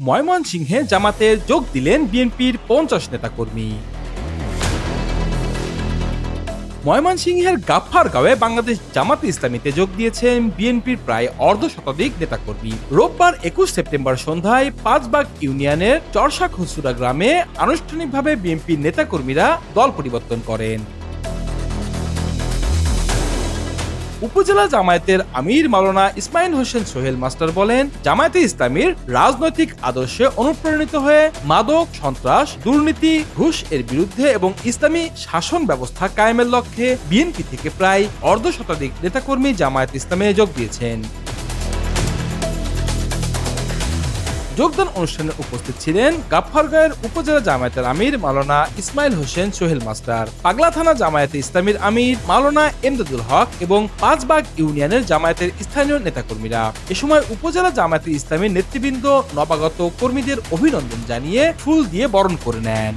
ময়মনসিংহে জামাতে যোগ দিলেন বিএনপির পঞ্চাশ নেতাকর্মী। ময়মনসিংহের গাফফারগাঁওয়ে বাংলাদেশ জামাতে ইসলামীতে যোগ দিয়েছেন বিএনপির প্রায় অর্ধ শতাধিক নেতাকর্মী। রোববার একুশ সেপ্টেম্বর সন্ধ্যায় পাঁচবাগ ইউনিয়নের চরসা খুচুরা গ্রামে আনুষ্ঠানিকভাবে বিএনপির নেতাকর্মীরা দল পরিবর্তন করেন। উপজেলা জামায়াতের আমির মাওলানা ইসমাইল হোসেন সোহেল মাস্টার বলেন, জামায়াতে ইসলামীর রাজনৈতিক আদর্শে অনুপ্রাণিত হয়ে মাদক, সন্ত্রাস, দুর্নীতি, ঘুষ এর বিরুদ্ধে এবং ইসলামী শাসন ব্যবস্থা কায়েমের লক্ষ্যে বিএনপি থেকে প্রায় অর্ধ শতাধিক নেতাকর্মী জামায়াত ইসলামে যোগ দিয়েছেন। যোগদান অনুষ্ঠানে উপস্থিত ছিলেন গাফফারগাঁয়ের উপজেলা জামায়াতের আমির মালানা ইসমাইল হোসেন সোহেল মাস্টার, পাগলা থানা জামায়াতে ইসলামীর আমির মালানা এমদাদুল হক এবং পাঁচবাগ ইউনিয়নের জামায়াতের স্থানীয় নেতাকর্মীরা। এ সময় উপজেলা জামায়াতে ইসলামীর নেতৃবৃন্দ, নবাগত কর্মীদের অভিনন্দন জানিয়ে ফুল দিয়ে বরণ করে নেন।